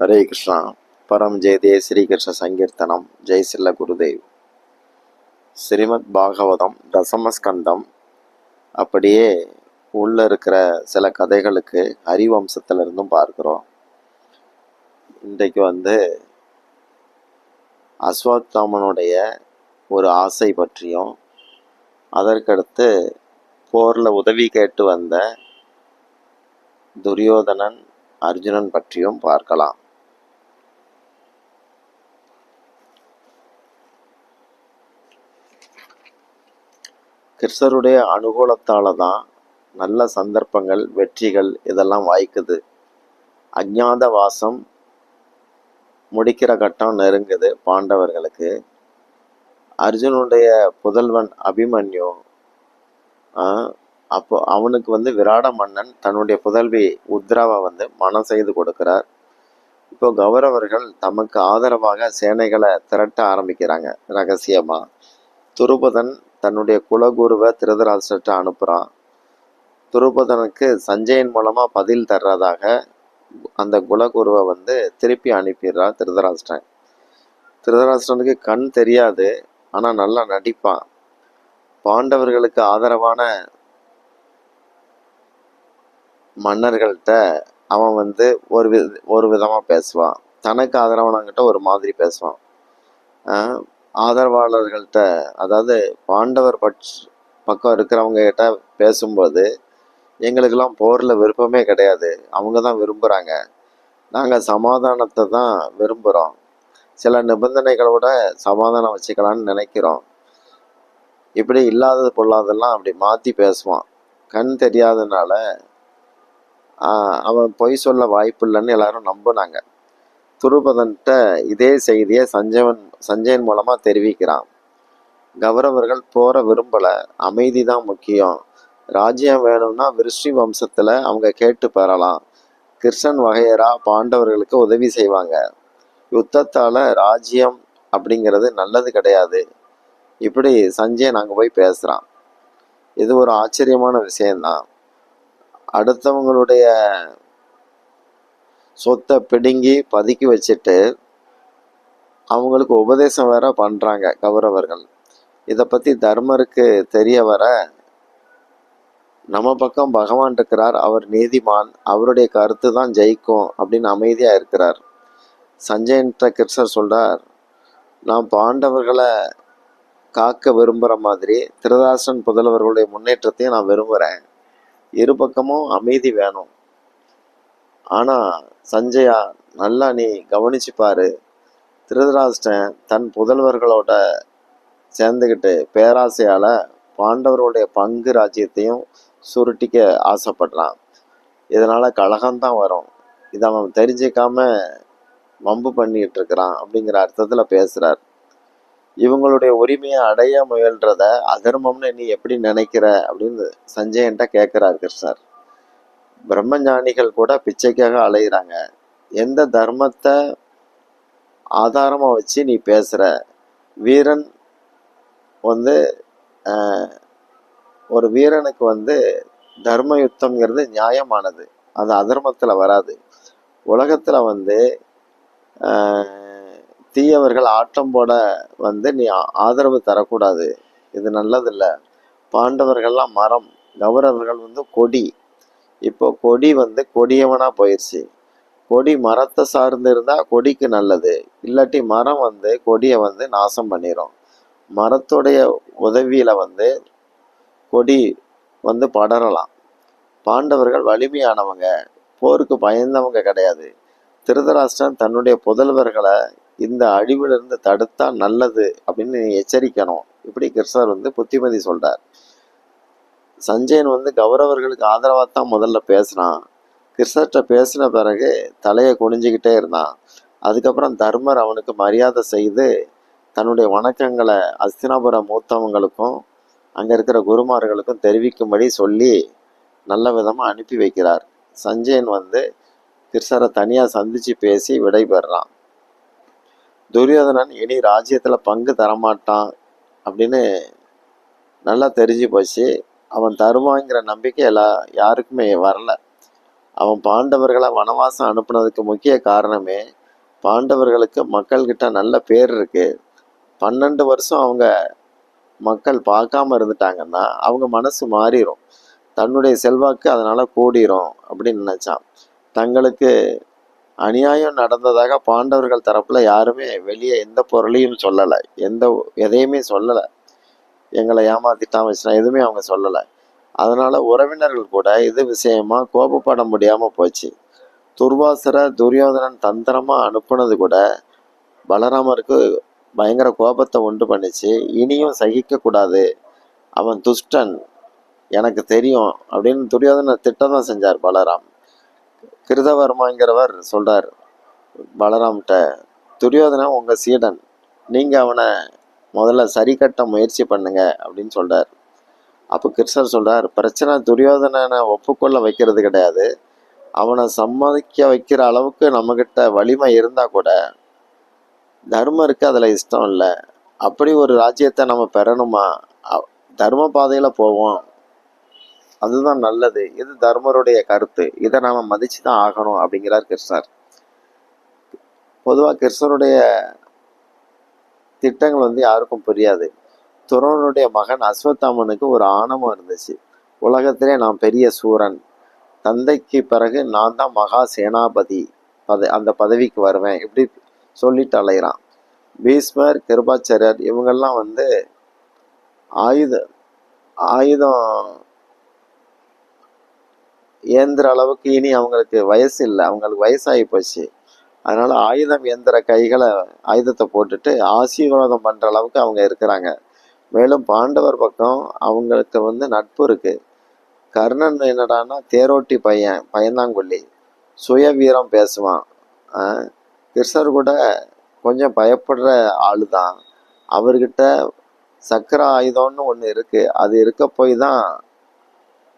ஹரே கிருஷ்ணா. பரம் ஜெயதே ஸ்ரீகிருஷ்ண சங்கீர்த்தனம். ஜெய் சில்ல குருதேவ். ஸ்ரீமத் பாகவதம் தசமஸ்கந்தம். அப்படியே உள்ளே இருக்கிற சில கதைகளுக்கு ஹரிவம்சத்திலிருந்தும் பார்க்குறோம். இன்றைக்கு வந்து அஸ்வத்தாமனுடைய ஒரு ஆசை பற்றியும் அதற்கடுத்து போரில் உதவி கேட்டு வந்த துரியோதனன் அர்ஜுனன் பற்றியும் பார்க்கலாம். கிருஷ்ணருடைய அனுகூலத்தால தான் நல்ல சந்தர்ப்பங்கள் வெற்றிகள் இதெல்லாம் வாய்க்குது. அஜாத வாசம் முடிக்கிற கட்டம் நெருங்குது பாண்டவர்களுக்கு. அர்ஜுனுடைய புதல்வன் அபிமன்யு அப்போ அவனுக்கு வந்து விராட மன்னன் தன்னுடைய புதல்வி உத்ராவை வந்து மனம் செய்து கொடுக்கிறார். இப்போ கௌரவர்கள் தமக்கு ஆதரவாக சேனைகளை திரட்ட ஆரம்பிக்கிறாங்க ரகசியமா. துருபதன் தன்னுடைய குலகுருவை திருதராஷ்டிரத்தை அனுப்புகிறான் துருபதனுக்கு சஞ்சயன் மூலமாக பதில் தர்றதாக அந்த குலகுருவை வந்து திருப்பி அனுப்பிடுறான் திருதராஷ்டிரன். திருதராஷ்டிரனுக்கு கண் தெரியாது ஆனால் நல்லா நடிப்பான். பாண்டவர்களுக்கு ஆதரவான மன்னர்கள்ட்ட அவன் வந்து ஒரு வித ஒரு விதமாக பேசுவான். தனக்கு ஆதரவானவங்கிட்ட ஒரு மாதிரி பேசுவான். ஆதரவாளர்கள்ட்ட அதாவது பாண்டவர் பட்ச பக்கம் இருக்கிறவங்க கிட்ட பேசும்போது எங்களுக்கெல்லாம் போரில் விருப்பமே கிடையாது. அவங்க தான் விரும்புகிறாங்க நாங்கள் சமாதானத்தை தான் விரும்புகிறோம் சில நிபந்தனைகளோட சமாதானம் வச்சுக்கலான்னு நினைக்கிறோம். இப்படி இல்லாதது பொல்லாதெல்லாம் அப்படி மாற்றி பேசுவான். கண் தெரியாதனால அவன் பொய் சொல்ல வாய்ப்பு இல்லைன்னு எல்லாரும் நம்புனாங்க. துருபதன்ட்ட இதே செய்தியை சஞ்சயன் சஞ்சயன் மூலமாக தெரிவிக்கிறான். கௌரவர்கள் போற விரும்பல. அமைதி தான் முக்கியம். ராஜ்யம் வேணும்னா விருஷ்ணி வம்சத்தில் அவங்க கேட்டு பெறலாம். கிருஷ்ணன் வகையரா பாண்டவர்களுக்கு உதவி செய்வாங்க. யுத்தத்தால் ராஜ்யம் அப்படிங்கிறது நல்லது கிடையாது. இப்படி சஞ்சயன் நாங்கள் போய் பேசுகிறான் இது ஒரு ஆச்சரியமான விஷயந்தான் அடுத்தவங்களுடைய சொத்தை பிடுங்கி பதுக்கி வச்சுட்டு அவங்களுக்கு உபதேசம் வேற பண்றாங்க கௌரவர்கள். இதை பத்தி தர்மருக்கு தெரிய வர நம்ம பக்கம் பகவான் இருக்கிறார் அவர் நீதிமான் அவருடைய கருத்து தான் ஜெயிக்கும் அப்படின்னு அமைதியா இருக்கிறார். சஞ்சயன்ற கிருஷ்ணர் சொல்றார் நான் பாண்டவர்களை காக்க விரும்புற மாதிரி திருதாசன் புதல்வர்களுடைய முன்னேற்றத்தையும் நான் விரும்புறேன். இரு பக்கமும் அமைதி வேணும். ஆனா சஞ்சயா நல்லா நீ கவனிச்சு பாரு. தன் புதல்வர்களோட சேர்ந்துக்கிட்டு பேராசையால பாண்டவர்களுடைய பங்கு ராஜ்யத்தையும் சுருட்டிக்க ஆசைப்படுறான். இதனால கழகம்தான் வரும். இதை அவன் தெரிஞ்சுக்காம வம்பு பண்ணிட்டு இருக்கிறான் அப்படிங்கிற அர்த்தத்துல பேசுறார். இவங்களுடைய உரிமையை அடைய முயல்றத அதர்மம்னு நீ எப்படி நினைக்கிற அப்படின்னு சஞ்சயன்ட்ட கேட்கிறார் கிருஷ்ணர். பிரம்மஞானிகள் கூட பிச்சைக்காக அலைகிறாங்க எந்த தர்மத்தை ஆதாரமா வச்சு நீ பேசுற? வீரன் வந்து ஆஹ், ஒரு வீரனுக்கு வந்து தர்ம யுத்தம்ங்கிறது நியாயமானது. அது அதர்மத்துல வராது. உலகத்துல வந்து தீயவர்கள் ஆட்டம் போட வந்து நீ ஆதரவு தரக்கூடாது. இது நல்லதில்ல. பாண்டவர்கள்லாம் மரம் கௌரவர்கள் வந்து கொடி. இப்போ கொடி வந்து கொடியவனா போயிடுச்சு கொடி மரத்தை சார்ந்திருந்தா கொடிக்கு நல்லது. இல்லாட்டி மரம் வந்து கொடியை வந்து நாசம் பண்ணிடும் மரத்துடைய உதவியில வந்து கொடி வந்து படரலாம். பாண்டவர்கள் வலிமையானவங்க போருக்கு பயந்தவங்க கிடையாது. திருதராஷ்டிரன் தன்னுடைய புதல்வர்களை இந்த அழிவிலிருந்து தடுத்தா நல்லது அப்படின்னு எச்சரிக்கணும். இப்படி கிருஷ்ணர் வந்து புத்திமதி சொல்றார். சஞ்சயன் வந்து கௌரவர்களுக்கு ஆதரவாக தான் முதல்ல பேசினான். கிருஷ்ணர்கிட்ட பேசின பிறகு தலையை குனிஞ்சிக்கிட்டே இருந்தான். அதுக்கப்புறம் தர்மர் அவனுக்கு மரியாதை செய்து தன்னுடைய வணக்கங்களை அஸ்தினாபுர மூத்தவங்களுக்கும் அங்க இருக்கிற குருமார்களுக்கும் தெரிவிக்கும்படி சொல்லி நல்ல விதமா அனுப்பி வைக்கிறார். சஞ்சயன் வந்து கிருஷ்ணரை தனியா சந்திச்சு பேசி விடைபெறான் துரியோதனன் இனி ராஜ்யத்தில் பங்கு தரமாட்டான் அப்படின்னு நல்லா தெரிஞ்சு போச்சு. அவன் தருவாங்கிற நம்பிக்கை எல்லா யாருக்குமே வரல. அவன் பாண்டவர்களை வனவாசம் அனுப்புனதுக்கு முக்கிய காரணமே பாண்டவர்களுக்கு மக்கள்கிட்ட நல்ல பேர் இருக்கு. பன்னெண்டு வருஷம் அவங்க மக்கள் பார்க்காம இருந்துட்டாங்கன்னா அவங்க மனசு மாறிடும் தன்னுடைய செல்வாக்கு அதனால கூடிரும் அப்படின்னு நினைச்சான். தங்களுக்கு அநியாயம் நடந்ததாக பாண்டவர்கள் தரப்புல யாருமே வெளியே எந்த பொருளையும் சொல்லலை. எந்த எதையுமே சொல்லலை. எங்களை ஏமாத்திட்டான் வச்சுனா எதுவுமே அவங்க சொல்லலை. அதனால் உறவினர்கள் கூட இது விஷயமா கோபப்பட முடியாமல் போச்சு. துர்வாசரை துரியோதனன் தந்திரமாக அனுப்புனது கூட பலராமருக்கு பயங்கர கோபத்தை உண்டு பண்ணிச்சு. இனியும் சகிக்க கூடாது. அவன் துஷ்டன். எனக்கு தெரியும் அப்படின்னு துரியோதனை திட்டம் தான் செஞ்சார் பலராம். கிருதவர்மாங்கிறவர் சொல்கிறார் பலராம்கிட்ட துரியோதனன் உங்கள் சீடன். நீங்கள் அவனை முதல்ல சரி கட்ட முயற்சி பண்ணுங்க அப்படின்னு சொல்றார். அப்போ கிருஷ்ணர் சொல்றார் பிரச்சனை துரியோதனனை ஒப்புக்கொள்ள வைக்கிறது கிடையாது. அவனை சம்மதிக்க வைக்கிற அளவுக்கு நம்மகிட்ட வலிமை இருந்தா கூட தர்மருக்கு அதுல இஷ்டம் இல்லை. அப்படி ஒரு ராஜ்யத்தை நம்ம பெறணுமா? அ- தர்ம பாதையில போவோம். அதுதான் நல்லது. இது தர்மருடைய கருத்து. இதை நாம மதிச்சு தான் ஆகணும் அப்படிங்கிறார் கிருஷ்ணர். பொதுவாக கிருஷ்ணருடைய திட்டங்கள் வந்து யாருக்கும் புரியாது. துரோனுடைய மகன் அஸ்வத்தாமனுக்கு ஒரு ஆணவம் இருந்துச்சு. உலகத்திலே நான் பெரிய சூரன். தந்தைக்கு பிறகு நான் தான் மகா சேனாபதி. பத அந்த பதவிக்கு வருவேன். இப்படி சொல்லிட்டு அலைகிறான் பீஸ்மர் கிருபாச்சாரியர் இவங்கெல்லாம் வந்து ஆயுத ஆயுதம் ஏந்திர அளவுக்கு இனி அவங்களுக்கு வயசு இல்லை. அவங்களுக்கு வயசாகி போச்சு. அதனால ஆயுதம் எந்திர கைகளை ஆயுதத்தை போட்டுட்டு ஆசீர்வாதம் பண்ற அளவுக்கு அவங்க இருக்கிறாங்க. மேலும் பாண்டவர் பக்கம் அவங்களுக்கு வந்து நட்பு இருக்கு. கர்ணன் என்னடான்னா தேரோட்டி பையன் பயந்தாங்கொல்லி. சுய வீரம் பேசுவான் கிருஷ்ணர் கூட கொஞ்சம் பயப்படுற ஆளு தான் அவர்கிட்ட சக்கர ஆயுதம்னு ஒன்று இருக்கு. அது இருக்க போய் தான்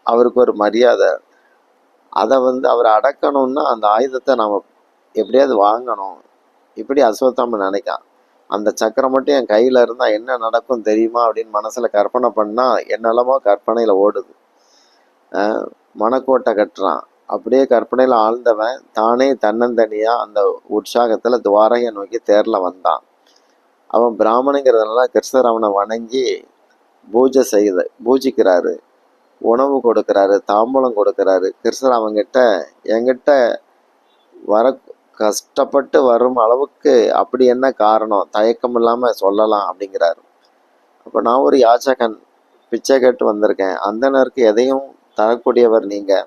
அவருக்கு ஒரு மரியாதை. அதை வந்து அவர் அடக்கணும்னா அந்த ஆயுதத்தை நாம எப்படியாவது வாங்கணும். இப்படி அஸ்வத்தாமன் நினைக்கான். அந்த சக்கரம் மட்டும் என் கையில் இருந்தால் என்ன நடக்கும் தெரியுமா அப்படின்னு மனசில் கற்பனை பண்ணால் என்னெல்லாமோ கற்பனையில் ஓடுது. மனக்கோட்டை கட்டுறான். அப்படியே கற்பனையில் ஆழ்ந்தவன் தானே தன்னந்தனியாக அந்த உற்சாகத்தில் துவாரகை நோக்கி தேரில் வந்தான். அவன் பிராமணங்கிறதுனால கிருஷ்ணர் அவனை வணங்கி பூஜை செய்து பூஜிக்கிறாரு. உணவு கொடுக்குறாரு தாம்பூலம் கொடுக்குறாரு. கிருஷ்ணர் அவங்கிட்ட என்கிட்ட வர கஷ்டப்பட்டு வரும் அளவுக்கு அப்படி என்ன காரணம்? தயக்கம் இல்லாமல் சொல்லலாம் அப்படிங்கிறாரு. அப்போ நான் ஒரு யாச்சகன் பிச்சை கேட்டு வந்திருக்கேன். அந்தனருக்கு எதையும் தரக்கூடியவர் நீங்கள்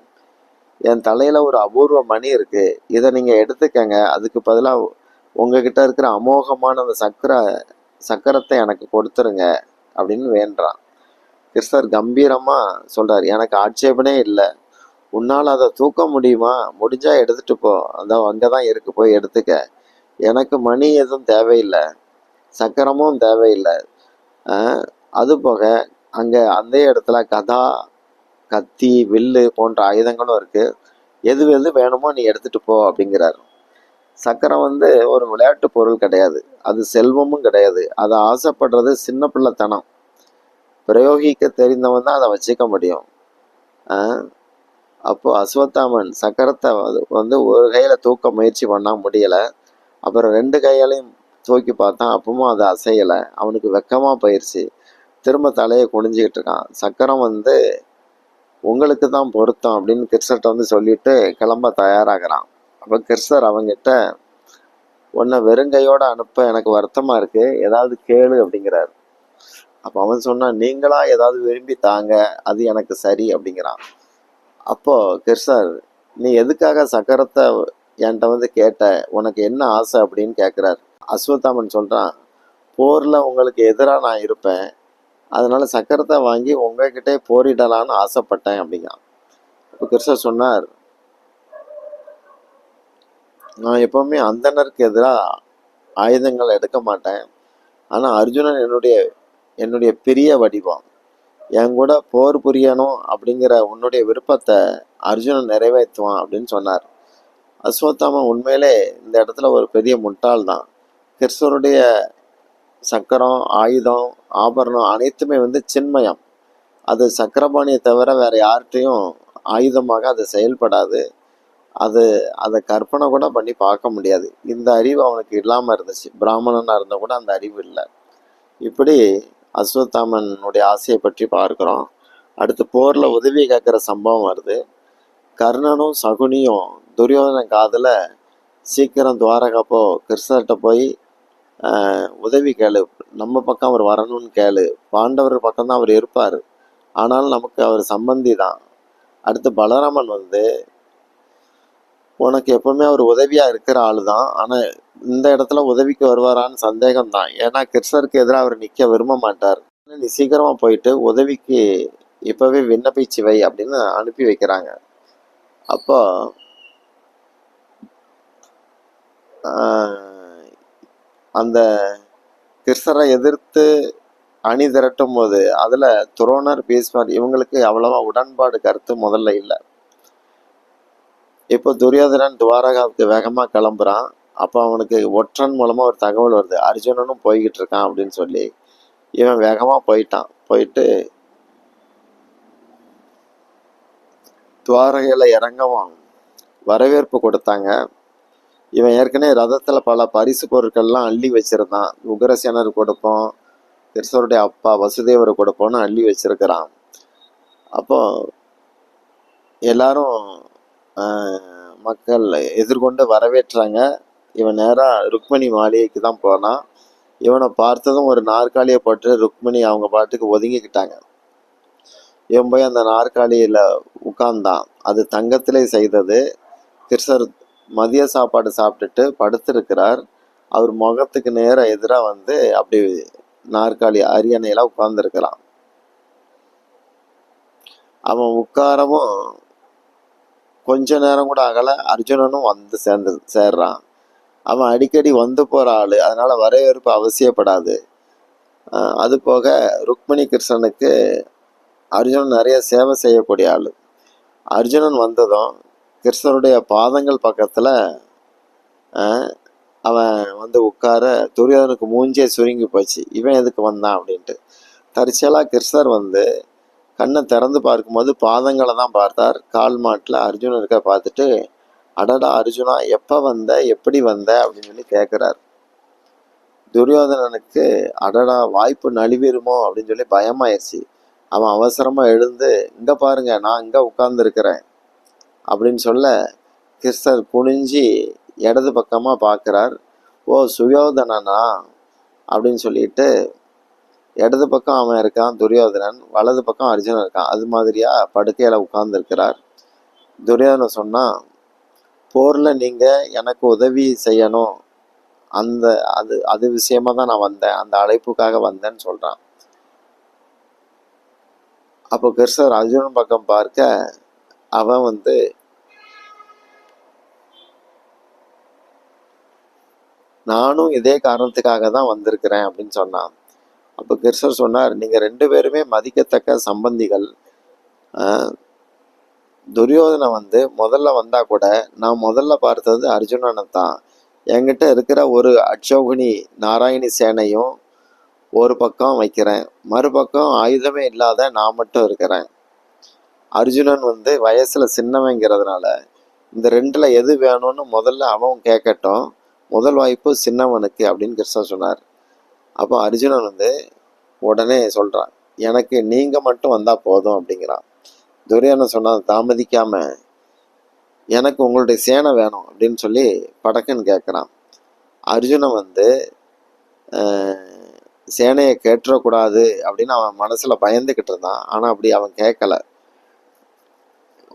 என் தலையில் ஒரு அபூர்வ மணி இருக்குது இதை நீங்கள் எடுத்துக்கங்க. அதுக்கு பதிலாக உங்ககிட்ட இருக்கிற அமோகமான அந்த சக்கர சக்கரத்தை எனக்கு கொடுத்துருங்க அப்படின்னு வேண்டான் கிருஷ்ணர் கம்பீரமாக சொல்கிறார் எனக்கு ஆட்சேபனே இல்லை. உன்னால் அதை தூக்க முடியுமா? முடிஞ்சால் எடுத்துட்டு போ. அங்கே தான் இருக்கு போய் எடுத்துக்க. எனக்கு மணி எதுவும் தேவையில்லை. சக்கரமும் தேவையில்லை. அது போக அங்கே அந்த இடத்துல கதா கத்தி வில்லு போன்ற ஆயுதங்களும் இருக்குது எது எது வேணுமோ நீ எடுத்துகிட்டு போ அப்படிங்கிறாரு. சக்கரம் வந்து ஒரு விளையாட்டு பொருள் கிடையாது. அது செல்வமும் கிடையாது. அதை ஆசைப்படுறது சின்ன பிள்ளைத்தனம். பிரயோகிக்க தெரிந்தவன் தான் அதை வச்சுக்க முடியும். அப்போது அஸ்வத்தாமன் சக்கரத்தை வந்து- வந்து ஒரு கையில தூக்க முயற்சி பண்ணா முடியல. அப்புறம் ரெண்டு கையாலையும் தூக்கி பார்த்தான் அப்பவும் அது அசையலை. அவனுக்கு வெக்கமாக போயிடுச்சு திரும்ப தலையை குனிஞ்சிக்கிட்டு இருக்கான். சக்கரம் வந்து உங்களுக்கு தான் பொருத்தம் அப்படின்னு கிருஷ்ணர்கிட்ட வந்து சொல்லிட்டு கிளம்ப தயாராகிறான். அப்போ கிருஷ்ணர் அவங்கிட்ட உன்னை வெறுங்கையோட அனுப்ப எனக்கு வருத்தமா இருக்கு. ஏதாவது கேளு அப்படிங்கிறாரு. அப்போ அவன் சொன்னான் நீங்களா ஏதாவது விரும்பி தாங்க. அது எனக்கு சரி அப்படிங்கிறான். அப்போ கிருஷ்ணர் நீ எதுக்காக சக்கரத்தை என்கிட்ட வந்து கேட்ட? உனக்கு என்ன ஆசை அப்படின்னு கேட்குறாரு அஸ்வத்தாமன் சொல்கிறான் போரில் உங்களுக்கு எதிராக நான் இருப்பேன். அதனால் சக்கரத்தை வாங்கி உங்ககிட்டே போரிடலான்னு ஆசைப்பட்டேன் அப்படிங்கிறான். இப்போ கிருஷ்ணர் சொன்னார் நான் எப்போவுமே அந்தனருக்கு எதிராக ஆயுதங்கள் எடுக்க மாட்டேன். ஆனால் அர்ஜுனன் என்னுடைய என்னுடைய பெரிய வடிவம். என் கூட போர் புரியணும் அப்படிங்கிற உன்னுடைய விருப்பத்தை அர்ஜுனன் நிறைவேற்றுவான் அப்படின்னு சொன்னார். அஸ்வத்தாமன் உண்மையிலே இந்த இடத்துல ஒரு பெரிய முட்டாள் தான். கிருஷ்ணருடைய சக்கரம் ஆயுதம் ஆபரணம் அனைத்துமே வந்து சின்மயம். அது சக்கரபாணியை தவிர வேற யார்கிட்டையும் ஆயுதமாக அது செயல்படாது. அது அதை கற்பனை கூட பண்ணி பார்க்க முடியாது. இந்த அறிவு அவனுக்கு இல்லாமல் இருந்துச்சு. பிராமணனாக இருந்தால் கூட அந்த அறிவு இல்லை. இப்படி அஸ்வத்தாமனுடைய ஆசையை பற்றி பார்க்குறோம். அடுத்து போரில் உதவி கேட்குற சம்பவம் வருது. கர்ணனும் சகுனியும் துரியோதன காதில் சீக்கிரம் துவாரகப்போ கிருஷ்ணர்கிட்ட போய் ஆஹ், உதவி கேளு. நம்ம பக்கம் அவர் வரணும்னு கேளு. பாண்டவர் பக்கம்தான் அவர் இருப்பார். ஆனாலும் நமக்கு அவர் சம்பந்தி தான். அடுத்து பலராமன் வந்து உனக்கு எப்பவுமே அவர் உதவியா இருக்கிற ஆள் தான் ஆனா இந்த இடத்துல உதவிக்கு வருவாரான்னு சந்தேகம் தான் ஏன்னா கிருஷ்ணருக்கு எதிராக அவர் நிற்க விரும்ப மாட்டார். நீ சீக்கிரமா போயிட்டு உதவிக்கு இப்பவே விண்ணப்பிச்சு வை அப்படின்னு அனுப்பி வைக்கிறாங்க. அப்போ ஆஹ், அந்த கிருஷ்ணரை எதிர்த்து அணி திரட்டும் போது அதுல துரோணர் பீஸ்மர் இவங்களுக்கு அவ்வளவா உடன்பாடு கருத்து முதல்ல இல்லை. இப்போ துரியோதனன் துவாரகாவுக்கு வேகமா கிளம்புறான். அப்போ அவனுக்கு ஒற்றன் மூலமா ஒரு தகவல் வருது. அர்ஜுனனும் போய்கிட்டு இருக்கான் அப்படின்னு சொல்லி இவன் வேகமா போயிட்டான். போயிட்டு துவாரகையில் இறங்கவும் வரவேற்பு கொடுத்தாங்க. இவன் ஏற்கனவே ரதத்துல பல பரிசு பொருட்கள்லாம் அள்ளி வச்சிருந்தான். உக்ரசேனர் கொடுப்போம் கிருஷ்ணருடைய அப்பா வசுதேவர் கொடுப்போம்னு அள்ளி வச்சிருக்கிறான். அப்போ எல்லாரும் ஆஹ், மக்கள் எதிர்கொண்டு வரவேற்றாங்க. இவன் நேரா ருக்மணி மாளிகைக்கு தான் போனான். இவனை பார்த்ததும் ஒரு நாற்காலியை போட்டு ருக்மணி அவங்க பாட்டுக்கு ஒதுங்கிக்கிட்டாங்க. இவன் போய் அந்த நாற்காலியில உட்கார்ந்தான். அது தங்கத்திலே செய்தது. கிருஷ்ணர் மதிய சாப்பாடு சாப்பிட்டுட்டு படுத்திருக்கிறார். அவர் முகத்துக்கு நேர எதிராக வந்து அப்படி நாற்காலி அரியணையில உட்கார்ந்துருக்கிறான். அவன் உட்காரவும் கொஞ்ச நேரம் கூட அகல அர்ஜுனனும் வந்து சேர்ந்து சேர்றான். அவன் அடிக்கடி வந்து போற ஆளு. அதனால வரவேற்பு அவசியப்படாது. அது போக ருக்மணி கிருஷ்ணனுக்கு அர்ஜுனன் நிறைய சேவை செய்யக்கூடிய ஆள். அர்ஜுனன் வந்ததும் கிருஷ்ணருடைய பாதங்கள் பக்கத்தில் அவன் வந்து உட்கார துரியோதனுக்கு மூஞ்சே சுருங்கி போச்சு. இவன் எதுக்கு வந்தான் அப்படின்ட்டு. தற்செயலா கிருஷ்ணர் வந்து கண்ணை திறந்து பார்க்கும்போது பாதங்களை தான் பார்த்தார். கால் மாட்டில் அர்ஜுனன் இருக்க பார்த்துட்டு அடடா அர்ஜுனா எப்போ வந்த எப்படி வந்த அப்படின்னு சொல்லி கேட்குறார் துரியோதனனுக்கு அடடா வாய்ப்பு நழுவிருமோ அப்படின்னு சொல்லி பயமாயிருச்சு. அவன் அவசரமாக எழுந்து இங்கே பாருங்க நான் இங்கே உட்கார்ந்துருக்கிறேன். அப்படின்னு சொல்ல கிருஷ்ணர் குனிஞ்சி இடது பக்கமாக பார்க்குறார் ஓ சுயோதனனா? அப்படின்னு சொல்லிட்டு இடது பக்கம் அவன் இருக்கான் துரியோதனன் வலது பக்கம் அர்ஜுனன் இருக்கான். அது மாதிரியா படுக்கையில் உட்கார்ந்துருக்கிறார். துரியோதனன் சொன்னா போர்ல நீங்க எனக்கு உதவி செய்யணும். அந்த அது அது விஷயமா தான் நான் வந்தேன். அந்த அழைப்புக்காக வந்தேன்னு சொல்றான். அப்போ கிருஷ்ணர் அர்ஜுனன் பக்கம் பார்க்க அவன் வந்து நானும் இதே காரணத்துக்காக தான் வந்திருக்கிறேன் அப்படின்னு சொன்னான். அப்போ கிருஷ்ணர் சொன்னார் நீங்க ரெண்டு பேருமே மதிக்கத்தக்க சம்பந்திகள். துரியோதனை வந்து முதல்ல வந்தால் கூட நான் முதல்ல பார்த்தது அர்ஜுனனை தான். என்கிட்ட இருக்கிற ஒரு அட்சோகுனி நாராயணி சேனையும் ஒரு பக்கம் வைக்கிறேன். மறுபக்கம் ஆயுதமே இல்லாத நான் மட்டும் இருக்கிறேன். அர்ஜுனன் வந்து வயசுல சின்னவங்கிறதுனால இந்த ரெண்டில் எது வேணும்னு முதல்ல அவன் கேட்கட்டும். முதல் வாய்ப்பு சின்னவனுக்கு அப்படின்னு கிருஷ்ணன் சொன்னார். அப்போ அர்ஜுனன் வந்து உடனே சொல்கிறான் எனக்கு நீங்கள் மட்டும் வந்தால் போதும் அப்படிங்கிறான். துரியோதனன் சொன்னான் தாமதிக்காம எனக்கு உங்களுடைய சேனை வேணும் அப்படின்னு சொல்லி படக்குன்னு கேட்குறான் அர்ஜுனன் வந்து சேனையை கேட்டுறக்கூடாது அப்படின்னு அவன் மனசுல பயந்துகிட்டு இருந்தான். ஆனா அப்படி அவன் கேட்கல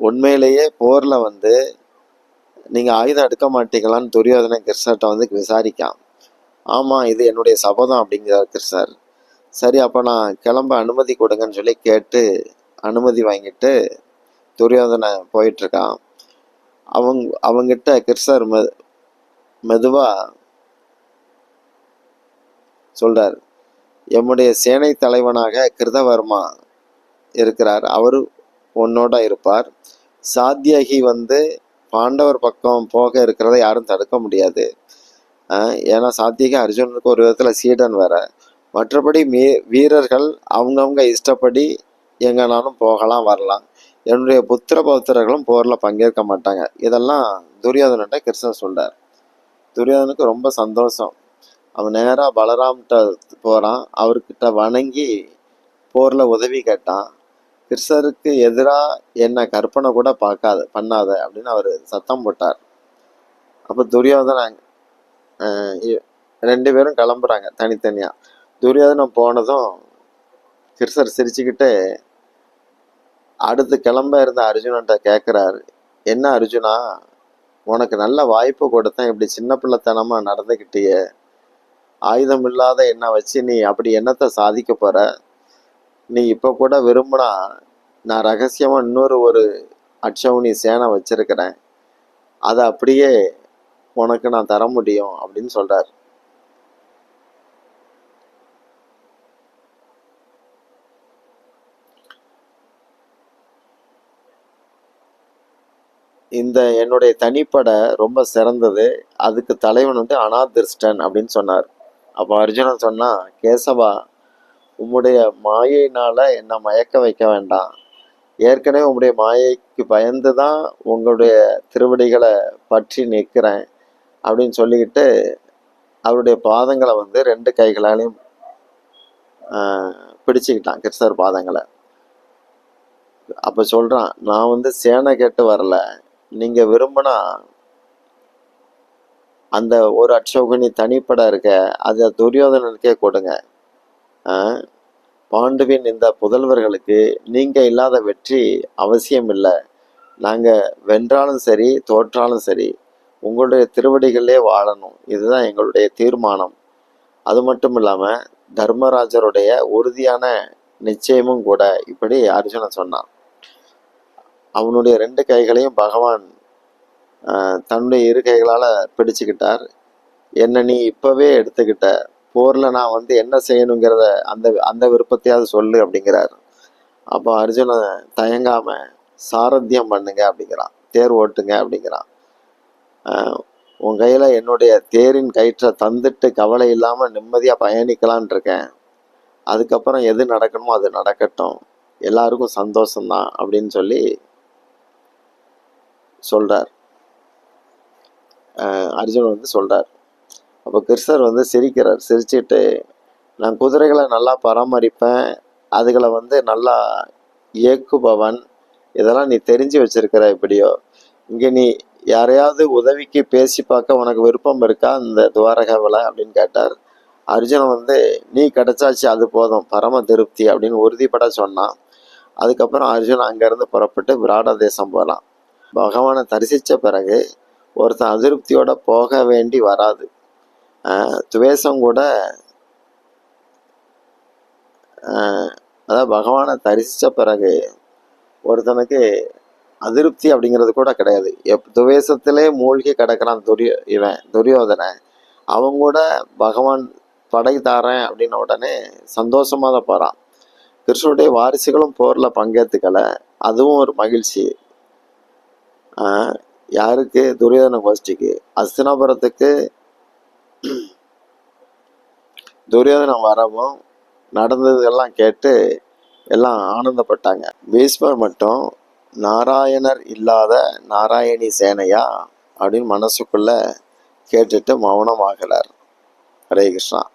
உண்மையிலேயே போர்ல வந்து நீங்க ஆயுதம் எடுக்க மாட்டீங்களான்னு துரியோதனை கிருஷ்ணர்கிட்ட வந்து விசாரிக்கான். ஆமா இது என்னுடைய சபதம் அப்படிங்கிறார் கிருஷ்ணர். சரி அப்ப நான் கிளம்ப அனுமதி கொடுங்கன்னு சொல்லி கேட்டு அனுமதி வாங்கிட்டு துரியோதனை போயிட்டு இருக்கான் அவங்க அவங்கிட்ட கிருஷ்ணர் மெ மெதுவா சொல்கிறார் எம்முடைய சேனை தலைவனாக கிருதவர்மா இருக்கிறார். அவரு உன்னோட இருப்பார். சாத்தியகி வந்து பாண்டவர் பக்கம் போக இருக்கிறத யாரும் தடுக்க முடியாது. ஆஹ் ஏன்னா சாத்தியகி அர்ஜுனனுக்கு ஒரு விதத்துல சீடன் வேற. மற்றபடி மீ வீரர்கள் அவங்கவுங்க இஷ்டப்படி எங்கனாலும் போகலாம் வரலாம். என்னுடைய புத்திர பௌத்திரர்களும் போரில் பங்கேற்க மாட்டாங்க. இதெல்லாம் துரியோதனன்ட்ட கிருஷ்ணன் சொல்கிறார் துரியோதனுக்கு ரொம்ப சந்தோஷம். அவன் நேராக பலராம்கிட்ட போகிறான் அவர்கிட்ட வணங்கி போரில் உதவி கேட்டான். கிருஷ்ணருக்கு எதிராக என்ன கற்பனை கூட பார்க்காத பண்ணாத அப்படின்னு அவர் சத்தம் போட்டார். அப்போ துரியோதனன் ரெண்டு பேரும் கிளம்புறாங்க தனித்தனியாக துரியோதனம் போனதும் கிருஷ்ணர் சிரிச்சுக்கிட்டு அடுத்து கிளம்ப இருந்த அர்ஜுனன்ட்ட கேட்குறாரு என்ன அர்ஜுனா உனக்கு நல்ல வாய்ப்பு கொடுத்தேன் இப்படி சின்ன பிள்ளைத்தனமாக நடந்துக்கிட்டியே ஆயுதம் இல்லாத என்ன வச்சு நீ அப்படி என்னத்தை சாதிக்க போற? நீ இப்போ கூட விரும்பினா நான் ரகசியமாக இன்னொரு ஒரு அட்சவுனி சேனை வச்சிருக்கிறேன். அதை அப்படியே உனக்கு நான் தர முடியும் அப்படின்னு சொல்கிறார் இந்த என்னுடைய தனிப்படை ரொம்ப சிறந்தது. அதுக்கு தலைவன் வந்து அனாதிர்ஷ்டன் அப்படின்னு சொன்னார். அப்போ அர்ஜுனன் சொன்னா கேசவா உம்முடைய மாயினால் என்னை மயக்க வைக்க வேண்டாம். ஏற்கனவே உங்களுடைய மாயைக்கு பயந்து தான் உங்களுடைய திருவடிகளை பற்றி நிற்கிறேன் அப்படின்னு சொல்லிக்கிட்டு அவருடைய பாதங்களை வந்து ரெண்டு கைகளாலையும் பிடிச்சிக்கிட்டான் கிருஷ்ணர் பாதங்களை. அப்போ சொல்கிறான் நான் வந்து சேனை கேட்டு வரல. நீங்க விரும்பினா அந்த ஒரு அட்சோகனி தனிப்பட இருக்க அதை துரியோதனனுக்கே கொடுங்க. ஆஹ், பாண்டுவின் இந்த புதல்வர்களுக்கு நீங்க இல்லாத வெற்றி அவசியம் இல்லை. நாங்க வென்றாலும் சரி தோற்றாலும் சரி உங்களுடைய திருவடிகளே வாழணும். இதுதான் எங்களுடைய தீர்மானம். அது மட்டும் இல்லாம தர்மராஜருடைய உறுதியான நிச்சயமும் கூட இப்படி அர்ஜுனன் சொன்னான். அவனுடைய ரெண்டு கைகளையும் பகவான் தன்னுடைய இரு கைகளால் பிடிச்சுக்கிட்டார். என்ன நீ இப்போவே எடுத்துக்கிட்ட. போரில் நான் வந்து என்ன செய்யணுங்கிறத அந்த அந்த விருப்பத்தையாவது சொல்லு அப்படிங்கிறார். அப்போ அர்ஜுனன் தயங்காமல் சாரத்தியம் பண்ணுங்க அப்படிங்கிறான். தேர் ஓட்டுங்க அப்படிங்கிறான். உன் கையில் என்னுடைய தேரின் கயிற்றை தந்துட்டு கவலை இல்லாமல் நிம்மதியாக பயணிக்கலான் இருக்கேன். அதுக்கப்புறம் எது நடக்கணுமோ அது நடக்கட்டும். எல்லாருக்கும் சந்தோஷம்தான் அப்படின்னு சொல்லி சொல்றார். அர்ஜுன் வந்து சொல்றார். அப்போ கிருஷ்ணர் வந்து சிரிக்கிறார். சிரிச்சுட்டு நான் குதிரைகளை நல்லா பராமரிப்பேன். அதுகளை வந்து நல்லா இயக்குபவன் இதெல்லாம் நீ தெரிஞ்சு வச்சிருக்கிற எப்படியோ. இங்கே நீ யாரையாவது உதவிக்கு பேசி பார்க்க உனக்கு விருப்பம் இருக்கா? இந்த துவாரகாவில் அப்படின்னு கேட்டார். அர்ஜுனன் வந்து நீ கிடைச்சாச்சு அது போதும். பரம திருப்தி அப்படின்னு உறுதிப்பட சொன்னான். அதுக்கப்புறம் அர்ஜுன் அங்கேருந்து புறப்பட்டு விராட தேசம் போகலாம். பகவானை தரிசித்த பிறகு ஒருத்தன் அதிருப்தியோட போக வேண்டி வராது. ஆஹ் துவேஷம் கூட ஆஹ் அதாவது பகவானை தரிசித்த பிறகு ஒருத்தனுக்கு அதிருப்தி அப்படிங்கிறது கூட கிடையாது. எப் துவேஷத்திலே மூழ்கி கிடக்கிறான் துரியோ இவன் துரியோதனை. அவன் கூட பகவான் படை தாரேன் அப்படின்ன உடனே சந்தோஷமாக தான் போறான். கிருஷ்ணனுடைய வாரிசுகளும் போர்ல பங்கேற்றுக்கலை அதுவும் ஒரு மகிழ்ச்சி. யாருக்கு? துரியோதன கோஷ்டிக்கு. அஸ்தினாபுரத்துக்கு துரியோதனம் வரவும் நடந்ததெல்லாம் கேட்டு எல்லாம் ஆனந்தப்பட்டாங்க. பீஷ்மர் மட்டும் நாராயணர் இல்லாத நாராயணி சேனையா? அப்படின்னு மனசுக்குள்ள கேட்டுட்டு மௌனமாகிறார். ஹரே கிருஷ்ணா.